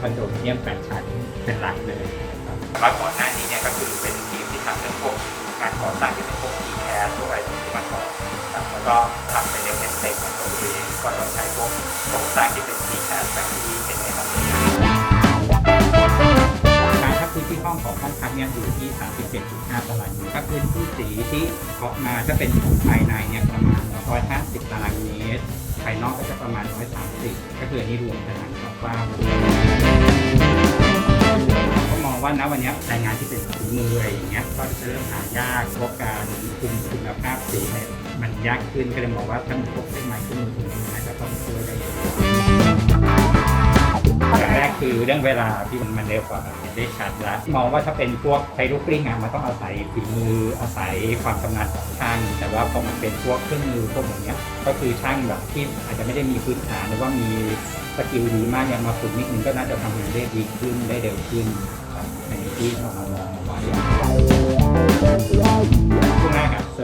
คอนโดเนี่ย8ชั้นเป็นหลักเลยครับแล้วก่อนหน้านี้เนี่ยก็คือเป็นทีมที่ทำเรื่องพวกงานก่อสร้างที่เป็นพวก e c a s พวกอะไรที่มาก่อนครับแล้วก็ทำเป็นเรื่องเป็นเต็กของตัวเองก็ต้องใช้พวกโครงสร้างที่เป็น e c a s แบบที่เห็นในห้องนี้การทับพื้นที่ห้องของห้องพักเนี่ยอยู่ที่ 37.5 ตารางเมตรถ้าพื้นที่สีที่เคาะมาถ้าเป็นของภายในเนี่ยประมาณ150 ตารางเมตรภายนอกก็จะประมาณ 130 ก็คืออันนี้รวมผนังกับ ว้าก็มองว่านะวันนี้แรงงานที่เป็นฝีมืออะไรอย่างเงี้ยก็จะเริ่มหายากเพราะการคุมคุณภาพสีเนี่ยมันยากขึ้นก็เลยมองว่าถ้ามีพวกเครื่องไม้เครื่องมือตรงนี้น่าจะต้องช่วยได้ คือเรื่องเวลาที่มันมันเร็วกว่าเห็นได้ชัดแล้วมองว่าถ้าเป็นพวกไฟลุกกลิ้งอะมันต้องอาศัยฝีมืออาศัยความชำนาญของช่าง แต่ว่าพอมันเป็นพวกเครื่องมือพวกอย่างเงี้ยก็คือช่างแบบที่อาจจะไม่ได้มีพื้นฐานหรือว่ามีสกิลดีมากยังมาฝึกนิดนึงก็น่าจะทำงานได้ดีขึ้นได้เร็วขึ้นครับในที่เรามามองไว้ช่วง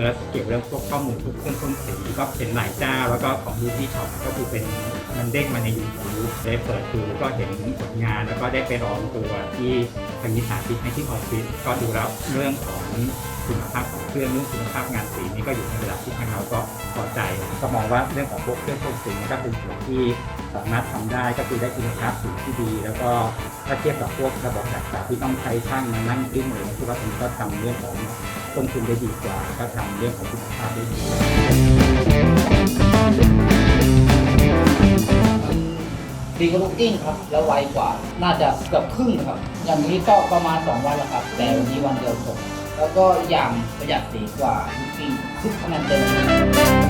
แรกอะเกี่ยวกับเรื่องพวกข้อมูลพวกเครื่องพ่นสีก็เห็นหลายเจ้าแล้วก็ของยูที่ช็อปก็คือเป็นมันเด้งมาในยูทูบได้เปิดดูก็เห็นผลงาน แล้วก็ได้ไปลองตัวที่ทางนิสาธิตให้ที่ออฟฟิศก็ดูแล้วเรื่องของคุณภาพของเครื่องเรื่องคุณภาพงานสีนี่ก็อยู่ในระดับที่ทางเราก็พอใจ ก็มองว่าเรื่องของพวกเครื่องพ่นสีนี่ก็เป็นส่วนที่ สามารถทำได้ก็คือได้คุณภาพสีที่ดี แล้วก็ถ้าเทียบกับพวกระบบดักจับที่ต้องใช้ช่างมานั่งปิ้งเลยคือว่าตรงนี้ก็ทำเรื่องของต้นทุนได้ดีกว่า ก็ทำเรื่องของคุณภาพได้ดีดีกว่าลูกกิ้งครับ แล้วไวกว่า น่าจะเกือบครึ่งครับ อย่างนี้ก็ประมาณ 2 วันแล้วครับ แต่วันนี้วันเดียวจบแล้วก็อย่างประหยัดสีกว่าลูกกิ้งทุกคะแนนเต็ม